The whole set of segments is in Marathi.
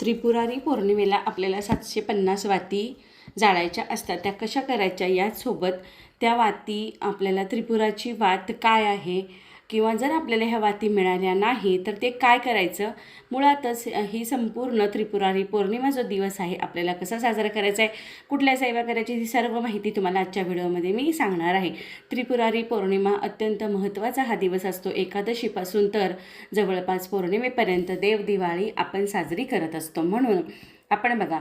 त्रिपुरारी पौर्णिमेला आपल्याला सातशे पन्नास वाती जाळायच्या असतात. त्या कशा करायच्या? याचसोबत त्या वाती आपल्याला त्रिपुराची वात काय आहे? किंवा जर आपल्याला ह्या वाती मिळाल्या नाही तर ते काय करायचं? मुळातच ही संपूर्ण त्रिपुरारी पौर्णिमा जो दिवस आहे आपल्याला कसा साजरा करायचा आहे? कुठल्या सेवा करायची ही सर्व माहिती तुम्हाला आजच्या व्हिडिओमध्ये मी सांगणार आहे. त्रिपुरारी पौर्णिमा अत्यंत महत्त्वाचा हा दिवस असतो. एकादशीपासून तर जवळपास पौर्णिमेपर्यंत देव दिवाळी आपण साजरी करत असतो म्हणून. आपण बघा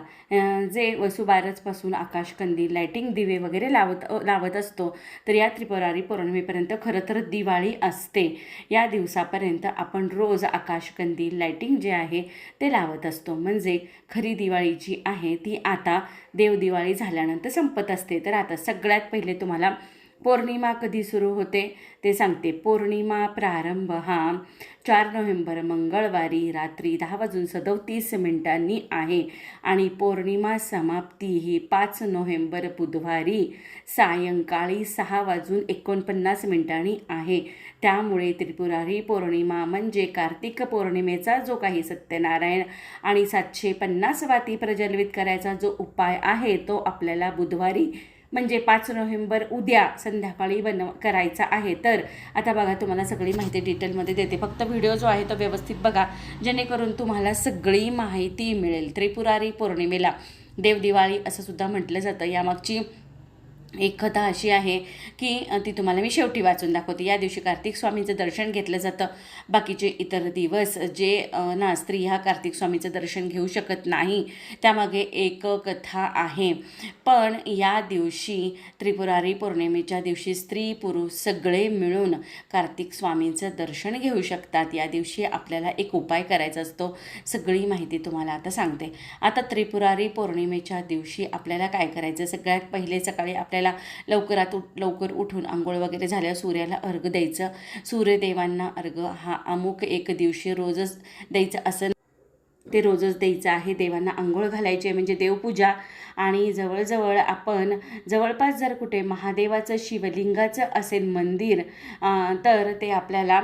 जे वसुबारसपासून आकाशकंदी लाईटिंग दिवे वगैरे लावत लावत असतो तर या त्रिपुरारी पौर्णिमेपर्यंत खरं तर दिवाळी असते. या दिवसापर्यंत आपण रोज आकाशकंदी लाईटिंग जे आहे ते लावत असतो. म्हणजे खरी दिवाळी जी आहे ती आता देवदिवाळी झाल्यानंतर संपत असते. तर आता सगळ्यात पहिले तुम्हाला पौर्णिमा कधी सुरू होते ते सांगते. पौर्णिमा प्रारंभ हा चार नोव्हेंबर मंगळवारी रात्री दहा वाजून सदोतीस मिनिटांनी आहे आणि पौर्णिमा समाप्ती ही पाच नोव्हेंबर बुधवारी सायंकाळी सहा वाजून एकोणपन्नास मिनिटांनी आहे. त्यामुळे त्रिपुरारी पौर्णिमा म्हणजे कार्तिक पौर्णिमेचा जो काही सत्यनारायण आणि सातशे पन्नास वाती प्रज्वलित करायचा जो उपाय आहे तो आपल्याला बुधवारी म्हणजे पाच नोव्हेंबर उद्या संध्याकाळी बनव करायचा आहे. तर आता बघा तुम्हाला सगळी माहिती डिटेलमध्ये देते. फक्त व्हिडिओ जो आहे तो व्यवस्थित बघा. जेणेकरून तुम्हाला सगळी माहिती मिळेल. त्रिपुरारी पौर्णिमेला. देवदिवाळी असं सुद्धा म्हटलं जातं. यामागची एक कथा अशी आहे की ती तुम्हाला मी शेवटी वाचून दाखवते. या दिवशी कार्तिक स्वामींचं दर्शन घेतलं जातं. बाकीचे इतर दिवस जे ना स्त्री ह्या कार्तिक स्वामीचं दर्शन घेऊ शकत नाही त्यामागे एक कथा आहे. पण या दिवशी त्रिपुरारी पौर्णिमेच्या दिवशी स्त्री पुरुष सगळे मिळून कार्तिक स्वामींचं दर्शन घेऊ शकतात. या दिवशी आपल्याला एक उपाय करायचा असतो. सगळी माहिती तुम्हाला आता सांगते. आता त्रिपुरारी पौर्णिमेच्या दिवशी आपल्याला काय करायचं? सगळ्यात पहिले सकाळी आपल्याला लवकरात उठ लवकर उठून आंघोळ वगैरे झाल्यावर सूर्याला अर्घ द्यायचं. सूर्यदेवांना अर्घ हा अमुक एक दिवशी रोजच द्यायचं असं ते रोजच द्यायचं आहे. देवांना आंघोळ घालायची आहे म्हणजे देवपूजा. आणि जवळजवळ आपण जवळपास जर कुठे महादेवाचं शिवलिंगाचं असेल मंदिर तर ते आपल्याला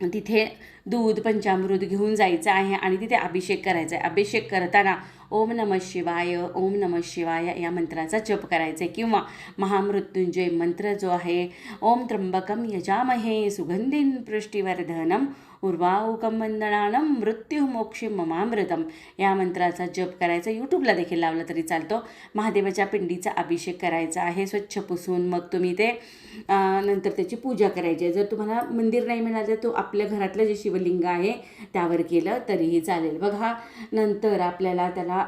तिथे दूध पंचामृत घेऊन जायचं आहे आणि तिथे अभिषेक करायचा आहे. अभिषेक करताना ओम नम शिवाय ओम नम शिवाय या मंत्राचा जप करायचा आहे किंवा महामृत्युंजय मंत्र जो आहे ओम त्र्यंबकम यजामहे सुगंधीन पृष्टीवर्धनम उर्वाऊकम वंदनानं मृत्युमोक्षी ममामृतम. या मंत्राचा जप करायचा. यूट्यूबला देखील लावला तरी चालतो. महादेवाच्या पिंडीचा अभिषेक करायचा आहे. स्वच्छ पुसून मग तुम्ही ते नंतर त्याची पूजा करायची. आहे जर तुम्हाला मंदिर नाही मिळालं तो आपल्या घरातलं जे शिवलिंग आहे त्यावर केलं तरीही चालेल. बघा नंतर आपल्याला त्याला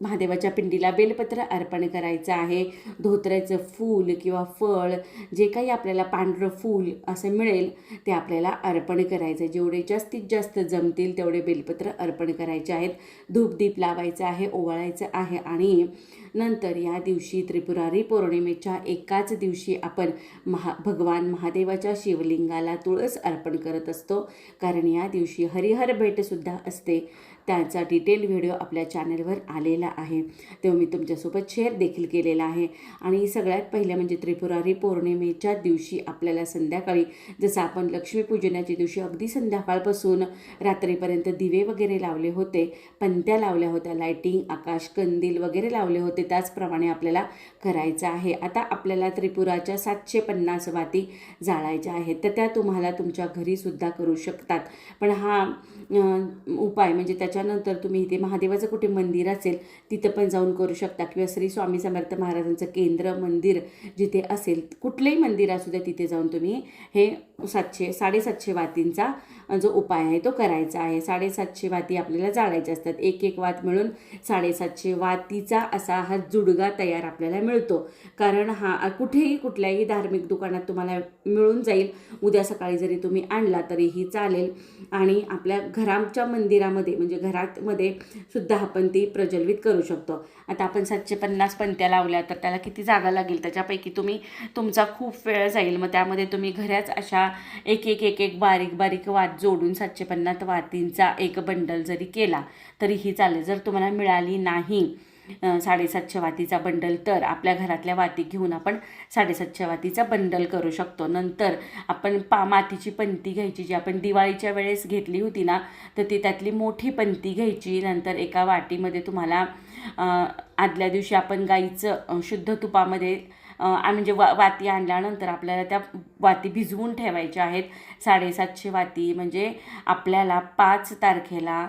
महादेवाच्या पिंडीला बेलपत्र अर्पण करायचं आहे. धोत्र्याचं फूल किंवा फळ जे काही आपल्याला पांढरं फूल असं मिळेल ते आपल्याला अर्पण करायचं आहे. जेवढे जास्तीत जास्त जमतील तेवढे बेलपत्र अर्पण करायचे आहेत. धूपदीप लावायचं आहे ओवाळायचं आहे आणि नंतर या दिवशी त्रिपुरारी पौर्णिमेच्या एकाच दिवशी आपण महा भगवान महादेवाच्या शिवलिंगाला तुळस अर्पण करत असतो. कारण या दिवशी हरिहर भेटसुद्धा असते. त्याचा डिटेल व्हिडिओ आपल्या चॅनलवर आलेला आहे. तेव्हा मी तुमच्यासोबत शेअर देखील केलेला आहे. आणि सगळ्यात पहिलं म्हणजे त्रिपुरारी पौर्णिमेच्या दिवशी आपल्याला संध्याकाळी जसं आपण लक्ष्मीपूजनाच्या दिवशी अगदी संध्याकाळपासून रात्रीपर्यंत दिवे वगैरे लावले होते. पंत्या लावल्या होत्या लाईटिंग आकाश कंदील वगैरे लावले होते. त्याचप्रमाणे आपल्याला करायचं आहे. आता आपल्याला त्रिपुराच्या सातशे पन्नास वाती जाळायच्या आहेत तर त्या तुम्हाला तुमच्या घरीसुद्धा करू शकतात. पण हा उपाय म्हणजे त्याच्यानंतर तुम्ही इथे महादेवाचं कुठे मंदिर असेल तिथं पण जाऊन करू शकता. किंवा श्री स्वामी समर्थ महाराजांचं केंद्र मंदिर जिथे असेल कुठलंही मंदिर असू द्या तिथे जाऊन तुम्ही हे सातशे साडेसातशे वातींचा जो उपाय आहे तो करायचा आहे. साडेसातशे वाती आपल्याला जाळायच्या असतात. एक एक वात मिळून साडेसातशे वातीचा असा हा जुडगा तयार आपल्याला मिळतो. कारण हा कुठेही कुठल्याही धार्मिक दुकानात तुम्हाला मिळून जाईल. उद्या सकाळी जरी तुम्ही आणला तरीही चालेल. आणि आपल्या घराच्या मंदिरामध्ये म्हणजे घरातमध्ये सुद्धा आपण ती प्रज्वलित करू शकतो. आता आपण सातशे पन्नास पंत्या लावल्या तर त्याला किती जागा लागेल? त्याच्यापैकी तुम्ही तुमचा खूप वेळ जाईल. मग त्यामध्ये तुम्ही घराच अशा एक एक एक एक बारीक बारीक वाद जोडून सातशे पन्नास वातींचा एक बंडल जरी केला तरीही चालेल. जर तुम्हाला मिळाली नाही साडेसातशे वातीचा बंडल तर आपल्या घरातल्या वाती घेऊन आपण साडेसातशे वातीचा बंडल करू शकतो. नंतर आपण पा मातीची पंती घ्यायची जी आपण दिवाळीच्या वेळेस घेतली होती ना तर ती त्यातली मोठी पंती घ्यायची. नंतर एका वाटीमध्ये तुम्हाला आदल्या दिवशी आपण गाईचं शुद्ध तुपामध्ये म्हणजे वा वाती आणल्यानंतर आपल्याला त्या वाती भिजवून ठेवायच्या आहेत. साडेसातशे वाती म्हणजे आपल्याला पाच तारखेला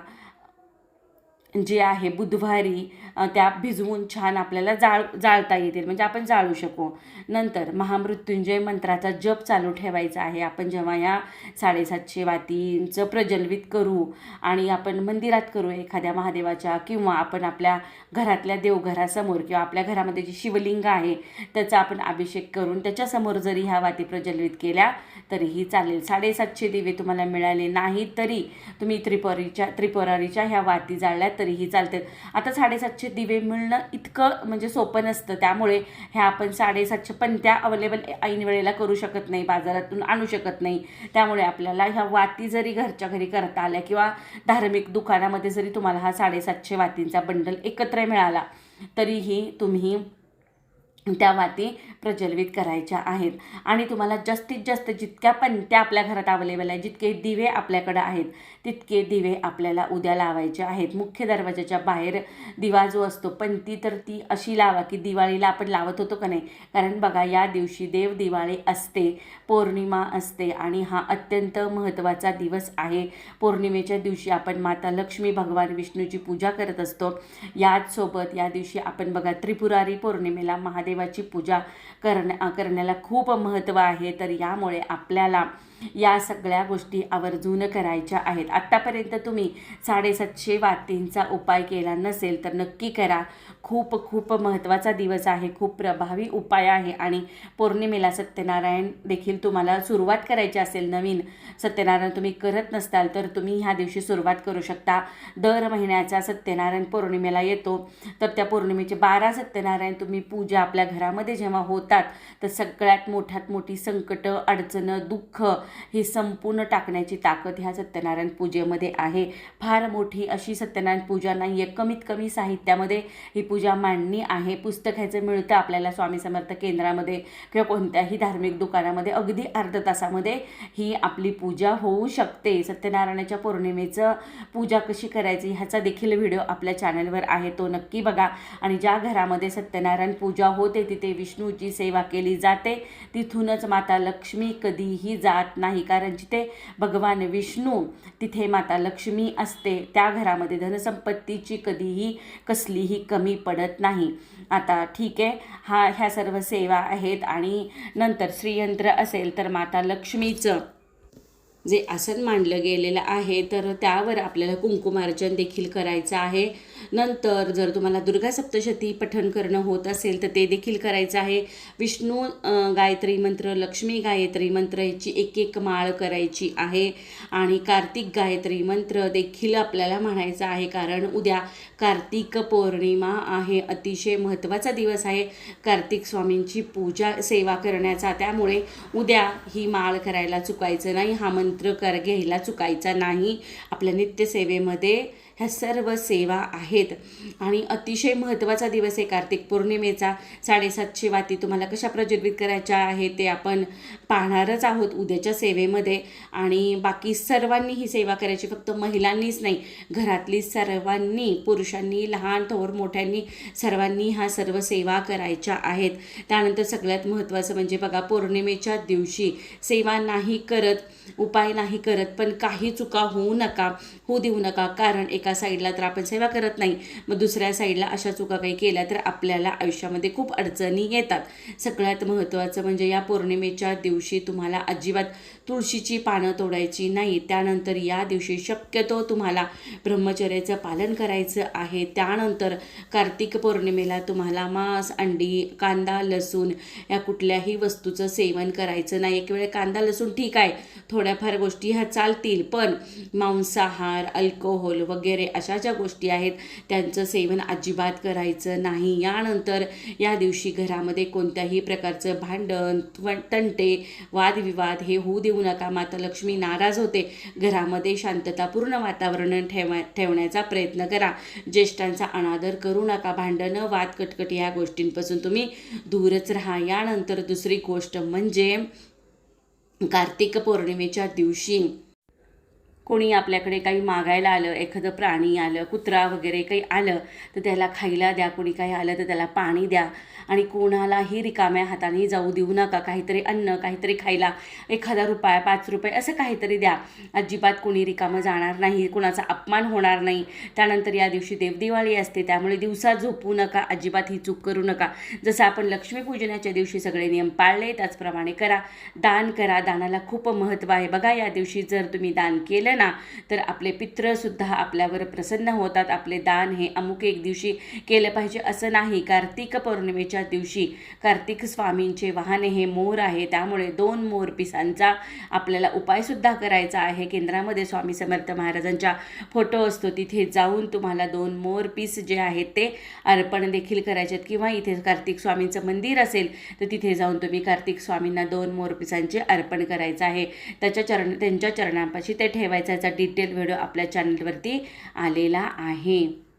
जे आहे बुधवारी त्या भिजवून छान आपल्याला जाळ जाळता येतील. म्हणजे आपण जाळू शकू. नंतर महामृत्युंजय मंत्राचा जप चालू ठेवायचा आहे. आपण जेव्हा या साडेसातशे वातींचं प्रज्वलित करू आणि आपण मंदिरात करू एखाद्या महादेवाच्या किंवा आपण आपल्या घरातल्या देवघरासमोर किंवा आपल्या घरामध्ये जी शिवलिंग आहे त्याचा आपण अभिषेक करून त्याच्यासमोर जरी ह्या वाती प्रज्वलित केल्या तरीही चालेल. साडेसातशे दिवे तुम्हाला मिळाले नाही तरी तुम्ही त्रिपुरीच्या त्रिपुरारीच्या ह्या वाती जाळल्या तरीही चालतात आता साडेसातशे दिवे मिळणं इतकं म्हणजे सोपं नसतं. त्यामुळे ह्या आपण साडेसातशे पण त्या अवेलेबल ऐन वेळेला करू शकत नाही बाजारातून आणू शकत नाही. त्यामुळे आपल्याला ह्या वाती जरी घरच्या घरी करता आल्या किंवा धार्मिक दुकानामध्ये जरी तुम्हाला हा साडेसातशे वातींचा बंडल एकत्र मिळाला तरीही तुम्ही त्या वाती प्रज्वलित करायच्या आहेत. आणि तुम्हाला जास्तीत जास्त जितक्या पण त्या आपल्या घरात अवेलेबल आहे जितके दिवे आपल्याकडं आहेत तितके दिवे आपल्याला उद्या लावायचे आहेत. मुख्य दरवाजाच्या बाहेर दिवा जो असतो पण ती तर ती अशी लावा की दिवाळीला आपण लावत होतो का नाही? कारण बघा या दिवशी देव दिवाळी असते पौर्णिमा असते आणि हा अत्यंत महत्त्वाचा दिवस आहे. पौर्णिमेच्या दिवशी आपण माता लक्ष्मी भगवान विष्णूची पूजा करत असतो. याचसोबत या दिवशी आपण बघा त्रिपुरारी पौर्णिमेला महादेवाची पूजा करण्या करण्याला खूप महत्त्व आहे. तर यामुळे आपल्याला या सगळ्या गोष्टी आवर्जून करायच्या आहेत. आत्तापर्यंत तुम्ही साडेसातशे वातींचा उपाय केला नसेल तर नक्की करा. खूप खूप महत्त्वाचा दिवस आहे. खूप प्रभावी उपाय आहे. आणि पौर्णिमेला सत्यनारायण देखील तुम्हाला सुरुवात करायची असेल नवीन सत्यनारायण तुम्ही करत नसताल तर तुम्ही ह्या दिवशी सुरुवात करू शकता. दर महिन्याचा सत्यनारायण पौर्णिमेला येतो. तर त्या पौर्णिमेचे बारा सत्यनारायण तुम्ही पूजा आपल्या घरामध्ये जेव्हा होतात तर सगळ्यात मोठ्यात मोठी संकटं अडचणं दुःख ही संपूर्ण टाकण्याची ताकद ह्या सत्यनारायण पूजेमध्ये आहे. फार मोठी अशी सत्यनारायण पूजा नाही आहे कमीत कमी साहित्यामध्ये ही पूजा मांडणी आहे. पुस्तक ह्याचं मिळतं आपल्याला स्वामी समर्थ केंद्रामध्ये किंवा कोणत्याही धार्मिक दुकानामध्ये. अगदी अर्ध्या तासामध्ये ही आपली पूजा होऊ शकते. सत्यनारायणाच्या पौर्णिमेचं पूजा कशी करायची ह्याचा देखील व्हिडिओ आपल्या चॅनलवर आहे. तो नक्की बघा. आणि ज्या घरामध्ये सत्यनारायण पूजा होते तिथे विष्णूची सेवा केली जाते. तिथूनच माता लक्ष्मी कधीही जात नाही. कारण जिथे भगवान विष्णू तिथे माता लक्ष्मी असते त्या घरामध्ये धनसंपत्तीची कधीही कसलीही कमी पडत नाही. आता ठीक आहे हा ह्या सर्व सेवा आहेत आणि नंतर श्रीयंत्र असेल तर माता लक्ष्मीचं जे आसन मांडलं गेलेलं आहे तर त्यावर आपल्याला कुंकुमार्चन देखील करायचं आहे. नंतर जर तुम्हाला दुर्गा सप्तशती पठण करणं होत असेल तर ते देखील करायचं आहे. विष्णू गायत्री मंत्र लक्ष्मी गायत्री मंत्र याची एक एक माळ करायची आहे. आणि कार्तिक गायत्री मंत्र देखील आपल्याला म्हणायचं आहे कारण उद्या कार्तिक पौर्णिमा आहे. अतिशय महत्त्वाचा दिवस आहे. कार्तिक स्वामींची पूजा सेवा करण्याचा. त्यामुळे उद्या ही माळ करायला चुकायचं नाही. हा मंत्र कर घ्यायला चुकायचा नाही. आपल्या नित्यसेवेमध्ये ह्या सर्व सेवा आहेत. आणि अतिशय महत्त्वाचा दिवस आहे कार्तिक पौर्णिमेचा. साडेसातशे वाती तुम्हाला कशा प्रज्वलित करायच्या आहे ते आपण पाहणारच आहोत उद्याच्या सेवेमध्ये. आणि बाकी सर्वांनी ही सेवा करायची फक्त महिलांनीच नाही घरातली सर्वांनी पुरुषांनी लहान थोर मोठ्यांनी सर्वांनी ह्या सर्व सेवा करायच्या आहेत. त्यानंतर सगळ्यात महत्त्वाचं म्हणजे बघा पौर्णिमेच्या दिवशी सेवा नाही करत. उपाय नाही करत पण काही चुका होऊ नका होऊ देऊ नका. कारण एका साईडला तर आपण सेवा करत नाही मग दुसऱ्या साईडला अशा चुका काही केल्या तर आपल्याला आयुष्यामध्ये खूप अडचणी येतात. सगळ्यात महत्त्वाचं म्हणजे या पौर्णिमेच्या दिवशी तुम्हाला अजिबात तुळशीची पानं तोडायची नाही. त्यानंतर या दिवशी शक्यतो तुम्हाला ब्रह्मचर्याचं पालन करायचं आहे. त्यानंतर कार्तिक पौर्णिमेला तुम्हाला मांस अंडी कांदा लसूण या कुठल्याही वस्तूचं सेवन करायचं नाही. एक वेळ कांदा लसूण ठीक आहे. थोड्याफार गोष्टी ह्या चालतील पण मांसाहार अल्कोहोल वगैरे अशा ज्या गोष्टी आहेत त्यांचं सेवन अजिबात करायचं नाही. यानंतर या दिवशी घरामध्ये कोणत्याही प्रकारचं भांडण तंटे वादविवाद हे होऊ देऊ नका. माता लक्ष्मी नाराज होते. घरामध्ये शांततापूर्ण वातावरण ठेवा ठेवण्याचा प्रयत्न करा. ज्येष्ठांचा अनादर करू नका. भांडणं वाद कटकट ह्या गोष्टींपासून तुम्ही दूरच राहा. यानंतर दुसरी गोष्ट म्हणजे कार्तिक पौर्णिमेच्या दिवशी कोणी आपल्याकडे काही मागायला आलं एखादं प्राणी आलं कुत्रा वगैरे काही आलं तर त्याला खायला द्या कोणी काही आलं तर त्याला पाणी द्या. आणि कोणालाही रिकाम्या हाताने जाऊ देऊ नका काहीतरी अन्न काहीतरी खायला एखादा रुपया पाच रुपये असं काहीतरी द्या. अजिबात कोणी रिकामं जाणार नाही कोणाचा अपमान होणार नाही. त्यानंतर या दिवशी देवदिवाळी असते त्यामुळे दिवसा झोपू नका अजिबात ही चूक करू नका. जसं आपण लक्ष्मीपूजनाच्या दिवशी सगळे नियम पाळले त्याचप्रमाणे करा. दान करा दानाला खूप महत्त्व आहे. बघा या दिवशी जर तुम्ही दान केलं ना तर आपले पित्रसुद्धा आपल्यावर प्रसन्न होतात. आपले दान हे अमुक एक दिवशी केलं पाहिजे असं नाही. कार्तिक पौर्णिमेच्या दिवशी कार्तिक स्वामींचे वाहन हे मोर आहे. त्यामुळे दोन मोर पिसांचा आपल्याला उपायसुद्धा करायचा आहे. केंद्रामध्ये स्वामी समर्थ महाराजांच्या फोटो असतो. तिथे जाऊन तुम्हाला दोन मोर पीस जे आहेत ते अर्पण देखील करायचे आहेत. किंवा इथे कार्तिक स्वामींचं मंदिर असेल तर तिथे जाऊन तुम्ही कार्तिक स्वामींना दोन मोर पिसांचे अर्पण करायचं आहे. त्याच्या चरण त्यांच्या चरणांपाशी ते ठेवायचं त्याचा डिटेल व्हिडिओ आपल्या चॅनलवरती आलेला आहे.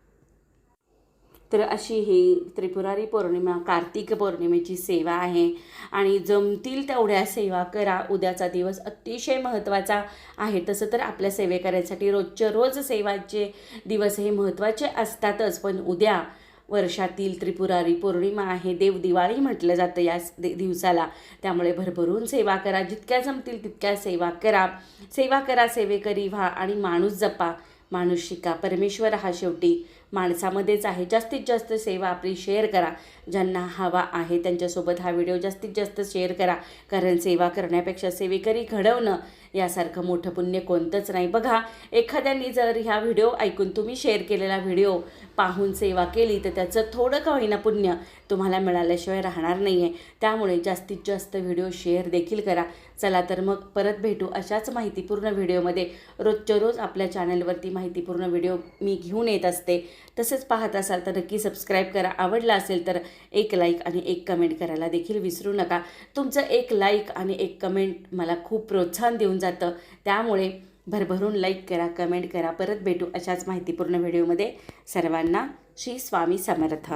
तर अशी ही त्रिपुरारी पौर्णिमा कार्तिक पौर्णिमेची सेवा आहे. आणि जमतील तेवढ्या सेवा करा. उद्याचा दिवस अतिशय महत्त्वाचा आहे. तसं तर आपल्या सेवे करायसाठी रोजच्या रोज सेवाचे दिवस हे महत्त्वाचे असतातच. पण उद्या वर्षातील त्रिपुरारी पौर्णिमा आहे. देवदिवाळी म्हटलं जातं या दिवसाला. त्यामुळे भरभरून सेवा करा. जितक्या जमतील तितक्या सेवा करा. सेवा करा सेवेकरी व्हा आणि माणूस जपा. माणूस शिका. परमेश्वर हा शेवटी माणसामध्येच आहे. जास्तीत जास्त सेवा आपली शेअर करा. ज्यांना हवा आहे त्यांच्यासोबत हा व्हिडिओ जास्तीत जास्त शेअर करा. कारण सेवा करण्यापेक्षा सेवेकरी घडवणं यासारखं मोठं पुण्य कोणतंच नाही. बघा एखाद्यानी जर ह्या व्हिडिओ ऐकून तुम्ही शेअर केलेला व्हिडिओ पाहून सेवा केली तर त्याचं थोडं का होईना पुण्य तुम्हाला मिळाल्याशिवाय राहणार नाही आहे त्यामुळे जास्तीत जास्त व्हिडिओ शेअर देखील करा. चला तर मग परत भेटू अशाच माहितीपूर्ण व्हिडिओमध्ये. रोजच्या रोज आपल्या चॅनलवरती माहितीपूर्ण व्हिडिओ मी घेऊन येत असते. तसेच पाहत असाल तर नक्की सबस्क्राईब करा. आवडला असेल तर एक लाईक आणि एक कमेंट करायला देखील विसरू नका. तुमचं एक लाईक आणि एक कमेंट मला खूप प्रोत्साहन देऊन जातं. त्यामुळे भरभरून लाईक करा कमेंट करा. परत भेटू अशाच माहितीपूर्ण व्हिडिओमध्ये सर्वांना श्री स्वामी समर्थ.